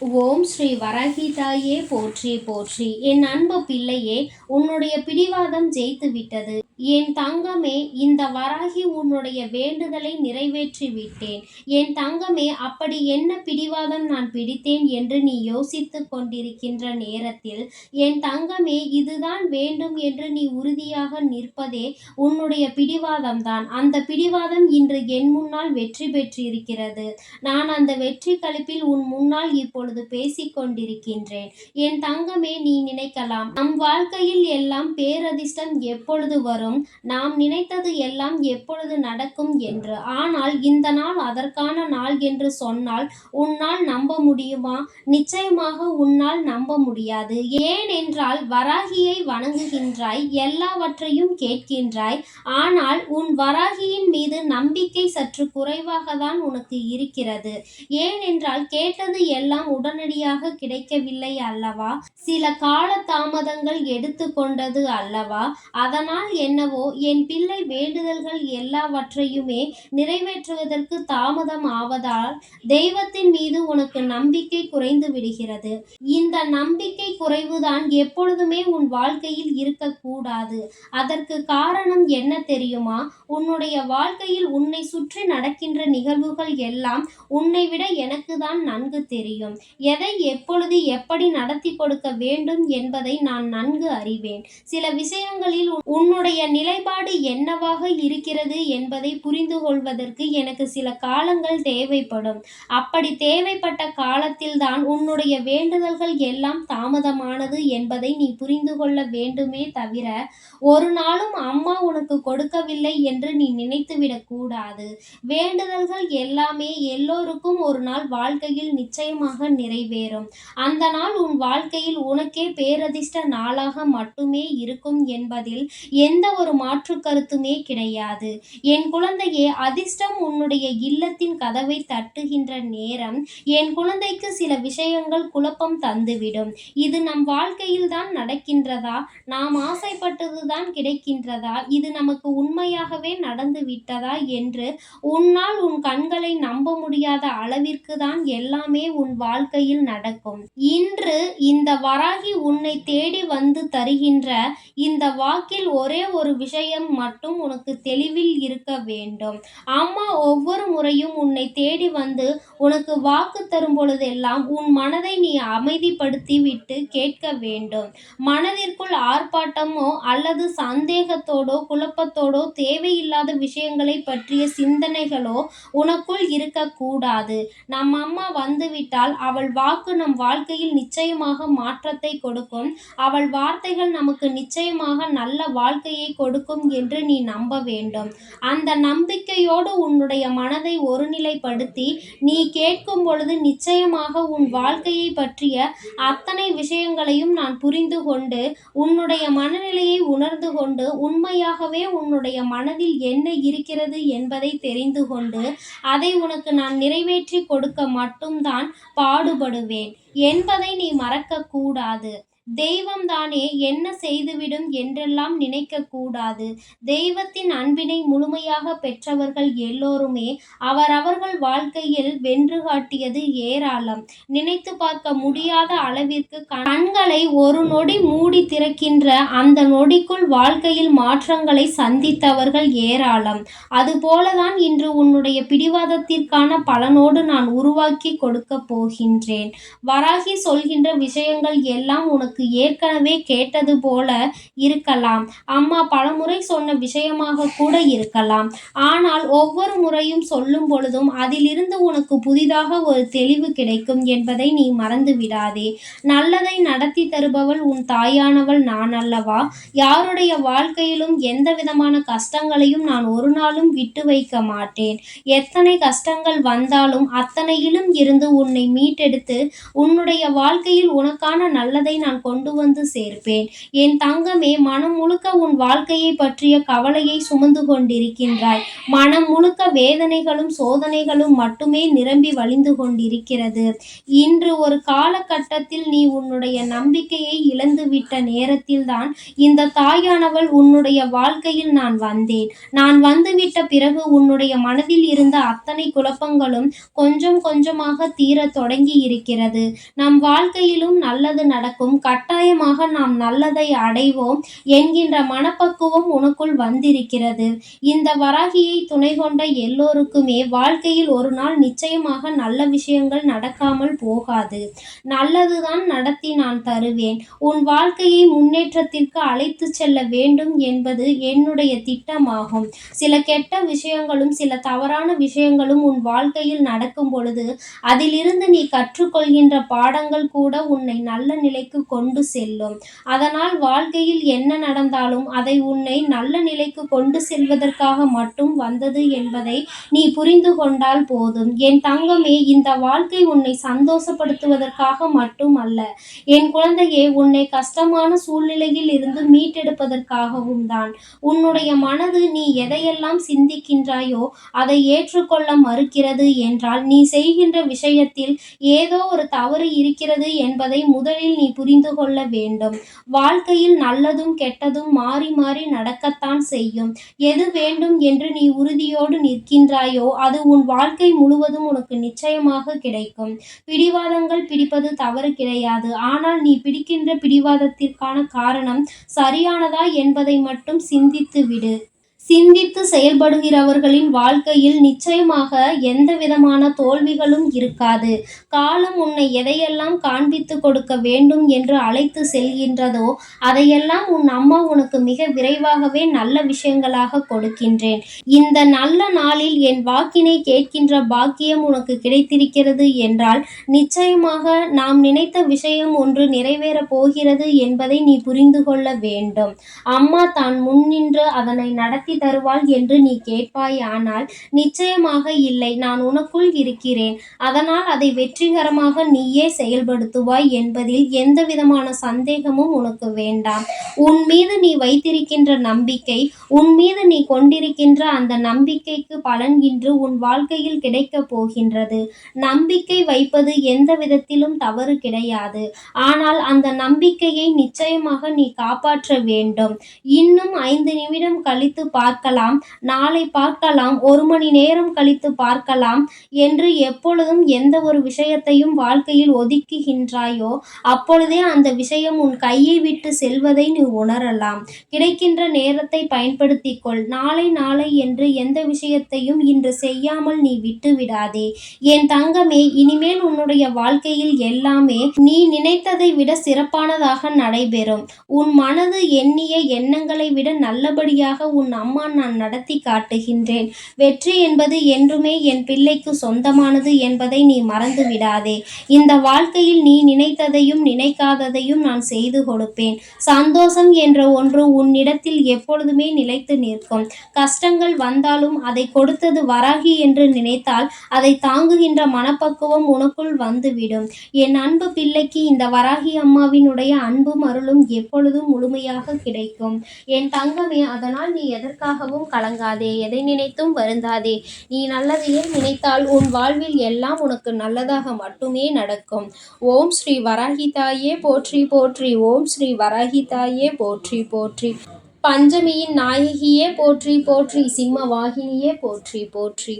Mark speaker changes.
Speaker 1: ஓம் ஸ்ரீ வரகிதாயே போற்றி போற்றி. என் அன்பு பிள்ளையே உன்னுடைய பிடிவாதம் ஜெயித்து விட்டது என் தங்கமே இந்த வராகி உன்னுடைய வேண்டுதலை நிறைவேற்றி விட்டேன் என் தங்கமே அப்படி என்ன பிடிவாதம் நான் பிடித்தேன் என்று நீ யோசித்துக் கொண்டிருக்கின்ற நேரத்தில் என் தங்கமே இதுதான் வேண்டும் என்று நீ உறுதியாக நிற்பதே உன்னுடைய பிடிவாதம்தான். அந்த பிடிவாதம் இன்று என் முன்னால் வெற்றி பெற்றிருக்கிறது. நான் அந்த வெற்றி கழிப்பில் உன் முன்னால் இப்பொழுது பேசிக் கொண்டிருக்கின்றேன். என் தங்கமே நீ நினைக்கலாம் நம் வாழ்க்கையில் எல்லாம் பேரதிர்ஷ்டம் எப்பொழுது வரும்? நாம் நினைத்தது எல்லாம் எப்பொழுது நடக்கும் என்று. ஆனால் இந்த நாள் அதற்கான நாள் என்று சொன்னால் உன்னால் நம்ப முடியுமா? நிச்சயமாக உன்னால் நம்ப முடியாது. ஏனென்றால் வராகியை வணங்குகின்றாய் எல்லாவற்றையும் கேட்கின்றாய். ஆனால் உன் வராகியின் மீது நம்பிக்கை சற்று குறைவாக தான் உனக்கு இருக்கிறது. ஏனென்றால் கேட்டது எல்லாம் உடனடியாக கிடைக்கவில்லை அல்லவா? சில கால தாமதங்கள் எடுத்துக்கொண்டது அல்லவா? அதனால் என்னவோ என் பிள்ளை வேண்டுதல்கள் எல்லாவற்றையுமே நிறைவேற்றுவதற்கு தாமதம் ஆவதால் தெய்வத்தின் மீது உனக்கு நம்பிக்கை குறைந்து விடுகிறது. இந்த நம்பிக்கை குறைவுதான் எப்பொழுதுமே உன் வாழ்க்கையில் இருக்கக்கூடாது. அதற்கு காரணம் என்ன தெரியுமா? உன்னுடைய வாழ்க்கையில் உன்னை சுற்றி நடக்கின்ற நிகழ்வுகள் எல்லாம் உன்னை விட எனக்கு தான் நன்கு தெரியும். எதை எப்பொழுது எப்படி நடத்தி கொடுக்க வேண்டும் என்பதை நான் நன்கு அறிவேன். சில விஷயங்களில் உன்னுடைய நிலைப்பாடு என்னவாக இருக்கிறது என்பதை புரிந்து கொள்வதற்கு எனக்கு சில காலங்கள் தேவைப்படும். அப்படி தேவைப்பட்ட காலத்தில்தான் உன்னுடைய வேண்டுதல்கள் எல்லாம் தாமதமானது என்பதை நீ புரிந்து கொள்ள வேண்டுமே தவிர ஒரு நாளும் அம்மா உனக்கு கொடுக்கவில்லை என்று நீ நினைத்துவிடக் கூடாது. வேண்டுதல்கள் எல்லாமே எல்லோருக்கும் ஒரு நாள் வாழ்க்கையில் நிச்சயமாக நிறைவேறும். அந்த நாள் உன் வாழ்க்கையில் உனக்கே பேரதிர்ஷ்ட நாளாக மட்டுமே இருக்கும் என்பதில் எந்த ஒரு மாற்று கருத்துமே கிடையாது. என் குழந்தையே அதிர்ஷ்டம் உன்னுடைய இல்லத்தின் கதவை தட்டுகின்ற நேரம் என் குழந்தைக்கு சில விஷயங்கள் குழப்பம் தந்துவிடும். இது நம் வாழ்க்கையில் தான் நடக்கின்றதா? நாம் ஆசைப்பட்டதுதான் கிடைக்கின்றதா? இது நமக்கு உண்மையாகவே நடந்து விட்டதா என்று உன்னால் உன் கண்களை நம்ப முடியாத அளவிற்கு தான் எல்லாமே உன் வாழ்க்கையில் நடக்கும். இன்று இந்த வராகி உன்னை தேடி வந்து தருகின்ற இந்த வாக்கில் ஒரே ஒரு விஷயம் மட்டும் உனக்கு தெளிவில் இருக்க வேண்டும். அம்மா ஒவ்வொரு முறையும் உன்னை தேடி வந்து உனக்கு வாக்கு தரும் பொழுதெல்லாம் உன் மனதை நீ அமைதிப்படுத்தி விட்டு கேட்க வேண்டும். மனதிற்குள் ஆர்ப்பாட்டமோ அல்லது சந்தேகத்தோடோ குழப்பத்தோடோ தேவையில்லாத விஷயங்களை பற்றிய சிந்தனைகளோ உனக்குள் இருக்க கூடாது. நம் அம்மா வந்துவிட்டால் அவள் வாக்கு நம் வாழ்க்கையில் நிச்சயமாக மாற்றத்தை கொடுக்கும். அவள் வார்த்தைகள் நமக்கு நிச்சயமாக நல்ல வாழ்க்கையை கொடுக்கும் என்று நீ நம்ப வேண்டும். அந்த நம்பிக்கையோடு உன்னுடைய மனதை ஒருநிலைப்படுத்தி நீ கேட்கும் பொழுது நிச்சயமாக உன் வாழ்க்கையை பற்றிய அத்தனை விஷயங்களையும் நான் புரிந்து கொண்டு உன்னுடைய மனநிலையை உணர்ந்து கொண்டு உண்மையாகவே உன்னுடைய மனதில் என்ன இருக்கிறது என்பதை தெரிந்து கொண்டு அதை உனக்கு நான் நிறைவேற்றி கொடுக்க மட்டும்தான் பாடுபடுவேன். என்பதை நீ மறக்கக்கூடாது. தெய்வம்தானே என்ன செய்துவிடும் என்றெல்லாம் நினைக்கக்கூடாது. தெய்வத்தின் அன்பினை முழுமையாக பெற்றவர்கள் எல்லோருமே அவரவர்கள் வாழ்க்கையில் வென்று காட்டியது ஏராளம். நினைத்து பார்க்க முடியாத அளவிற்கு கண்களை ஒரு நொடி மூடி திறக்கின்ற அந்த நொடிக்குள் வாழ்க்கையில் மாற்றங்களை சந்தித்தவர்கள் ஏராளம். அதுபோலதான் இன்று உன்னுடைய பிடிவாதத்திற்கான பலனோடு நான் உருவாக்கி கொடுக்க போகின்றேன். வராகி சொல்கின்ற விஷயங்கள் எல்லாம் உனக்கு ஏற்கனவே கேட்டது போல இருக்கலாம். அம்மா பலமுறை சொன்ன விஷயமாக கூட இருக்கலாம். ஆனால் ஒவ்வொரு முறையும் சொல்லும் பொழுதும் அதிலிருந்து உனக்கு புதிதாக ஒரு தெளிவு கிடைக்கும் என்பதை நீ மறந்து விடாதே. நல்லதை நடத்தி தருபவள் உன் தாயானவள் நான் அல்லவா? யாருடைய வாழ்க்கையிலும் எந்த விதமான கஷ்டங்களையும் நான் ஒரு நாளும் விட்டு வைக்க மாட்டேன். எத்தனை கஷ்டங்கள் வந்தாலும் அத்தனையிலும் இருந்து உன்னை மீட்டெடுத்து உன்னுடைய வாழ்க்கையில் உனக்கான நல்லதை நான் கொண்டு வந்து சேர்ப்பேன். என் தங்கமே மனம் முழுக்க உன் வாழ்க்கையை பற்றிய கவலையை சுமந்து கொண்டிருக்கின்றாய். மனம் முழுக்க வேதனைகளும் சோதனைகளும் மட்டுமே நிரம்பி வழிந்து கொண்டிருக்கிறது. இன்று ஒரு காலகட்டத்தில் நீ உன்னுடைய நம்பிக்கையை இழந்துவிட்ட நேரத்தில்தான் இந்த தாயானவள் உன்னுடைய வாழ்க்கையில் நான் வந்தேன். நான் வந்துவிட்ட பிறகு உன்னுடைய மனதில் இருந்த அத்தனை குழப்பங்களும் கொஞ்சம் கொஞ்சமாக தீரத் தொடங்கி இருக்கிறது. நம் வாழ்க்கையிலும் நல்லது நடக்கும். கட்டாயமாக நாம் நல்லதை அடைவோம் என்கின்ற மனப்பக்குவம் உனக்குள் வந்திருக்கிறது. இந்த வராகியை துணை கொண்ட எல்லோருக்குமே வாழ்க்கையில் ஒரு நாள் நிச்சயமாக நல்ல விஷயங்கள் நடக்காமல் போகாது. நல்லதுதான் நடத்தி நான் தருவேன். உன் வாழ்க்கையை முன்னேற்றத்திற்கு அழைத்து செல்ல வேண்டும் என்பது என்னுடைய திட்டமாகும். சில கெட்ட விஷயங்களும் சில தவறான விஷயங்களும் உன் வாழ்க்கையில் நடக்கும் பொழுது அதிலிருந்து நீ கற்றுக்கொள்கின்ற பாடங்கள் கூட உன்னை நல்ல நிலைக்கு கொண்டு செல்லும். அதனால் வாழ்க்கையில் என்ன நடந்தாலும் அதை உன்னை நல்ல நிலைக்கு கொண்டு செல்வதற்காக மட்டும் வந்தது என்பதை நீ புரிந்து கொண்டால் போதும். என் தங்கமே இந்த வாழ்க்கை உன்னை சந்தோஷப்படுத்துவதற்காக மட்டும் அல்ல என் குழந்தையே உன்னை கஷ்டமான சூழ்நிலையில் இருந்து மீட்டெடுப்பதற்காகவும் தான். உன்னுடைய மனது நீ எதையெல்லாம் சிந்திக்கின்றாயோ அதை ஏற்றுக்கொள்ள மறுக்கிறது என்றால் நீ செய்கின்ற விஷயத்தில் ஏதோ ஒரு தவறு இருக்கிறது என்பதை முதலில் நீ புரிந்து கொள்ள வேண்டும். வாழ்க்கையில் நல்லதும் கெட்டதும் மாறி மாறி நடக்கத்தான் செய்யும். எது வேண்டும் என்று நீ உறுதியோடு நிற்கின்றாயோ அது உன் வாழ்க்கை முழுவதும் உனக்கு நிச்சயமாக கிடைக்கும். பிடிவாதங்கள் பிடிப்பது தவறு கிடையாது. ஆனால் நீ பிடிக்கின்ற பிடிவாதத்திற்கான காரணம் சரியானதா என்பதை மட்டும் சிந்தித்து விடு சிந்தித்து செயல்படுகிறவர்களின் வாழ்க்கையில் நிச்சயமாக எந்த விதமான தோல்விகளும் இருக்காது. காலம் உன்னை எதையெல்லாம் காண்பித்து கொடுக்க வேண்டும் என்று அழைத்து செல்கின்றதோ அதையெல்லாம் உன் அம்மா உனக்கு மிக விரைவாகவே நல்ல விஷயங்களாக கொடுக்கின்றேன். இந்த நல்ல நாளில் என் வாக்கினை கேட்கின்ற பாக்கியம் உனக்கு கிடைத்திருக்கிறது என்றால் நிச்சயமாக நாம் நினைத்த விஷயம் ஒன்று நிறைவேறப் போகிறது என்பதை நீ புரிந்து கொள்ள வேண்டும். அம்மா தான் முன்னின்று அதனை நடத்தி தருவாள் என்று நீ கேட்பாய் ஆனால் நிச்சயமாக இல்லை நான் உனக்குள் இருக்கிறேன். அதனால் அதை வெற்றிகரமாக நீயே செயல்படுத்துவாய் என்பதில் எந்த விதமான சந்தேகமும் உனக்கு வேண்டாம். உன் மீது நீ வைத்திருக்கின்ற நம்பிக்கை உன் மீது நீ கொண்டிருக்கின்ற அந்த நம்பிக்கைக்கு பலன் இன்று உன் வாழ்க்கையில் கிடைக்கப் போகின்றது. நம்பிக்கை வைப்பது எந்த விதத்திலும் தவறு கிடையாது. ஆனால் அந்த நம்பிக்கையை நிச்சயமாக நீ காப்பாற்ற வேண்டும். இன்னும் ஐந்து நிமிடம் கழித்து பார்க்கலாம். நாளை பார்க்கலாம். ஒரு மணி நேரம் கழித்து பார்க்கலாம். என்று எப்பொழுதும் எந்த ஒரு விஷயத்தையும் வாழ்க்கையில் ஒதுக்குகின்றாயோ அப்பொழுதே அந்த விஷயம் உன் கையை விட்டு செல்வதை நீ உணரலாம். கிடைக்கின்ற நேரத்தை பயன்படுத்திக் கொள் நாளை நாளை என்று எந்த விஷயத்தையும் இன்று செய்யாமல் நீ விட்டு விடாதே என் தங்கமே இனிமேல் உன்னுடைய வாழ்க்கையில் எல்லாமே நீ நினைத்ததை விட சிறப்பானதாக நடைபெறும். உன் மனது எண்ணிய எண்ணங்களை விட நல்லபடியாக உன் அம்மா அம்மா நான் நடத்தி காட்டுகின்றேன். வெற்றி என்பது என்றுமே என் பிள்ளைக்கு சொந்தமானது என்பதை நீ மறந்து விடாதே. இந்த வாழ்க்கையில் நீ நினைத்ததையும் நினைக்காததையும் நான் செய்து கொடுப்பேன். சந்தோஷம் என்ற ஒன்று உன்னிடத்தில் எப்பொழுதுமே நிலைத்து நிற்கும். கஷ்டங்கள் வந்தாலும் அதை கொடுத்தது வராகி என்று நினைத்தால் அதை தாங்குகின்ற மனப்பக்குவம் உனக்குள் வந்துவிடும். என் அன்பு பிள்ளைக்கு இந்த வராகி அம்மாவினுடைய அன்பும் அருளும் எப்பொழுதும் முழுமையாக கிடைக்கும். என் தங்கமே அதனால் நீ எதற்காக எதற்காகவும் கலங்காதே எதை நினைத்தும் வருந்தாதே. நீ நல்லதையே நினைத்தால் உன் வாழ்வில் எல்லாம் உனக்கு நல்லதாக மட்டுமே நடக்கும். ஓம் ஸ்ரீ வராகிதாயே போற்றி போற்றி. ஓம் ஸ்ரீ வராகிதாயே போற்றி போற்றி. பஞ்சமியின் நாயகியே போற்றி போற்றி. சிம்ம வாகினியே போற்றி போற்றி.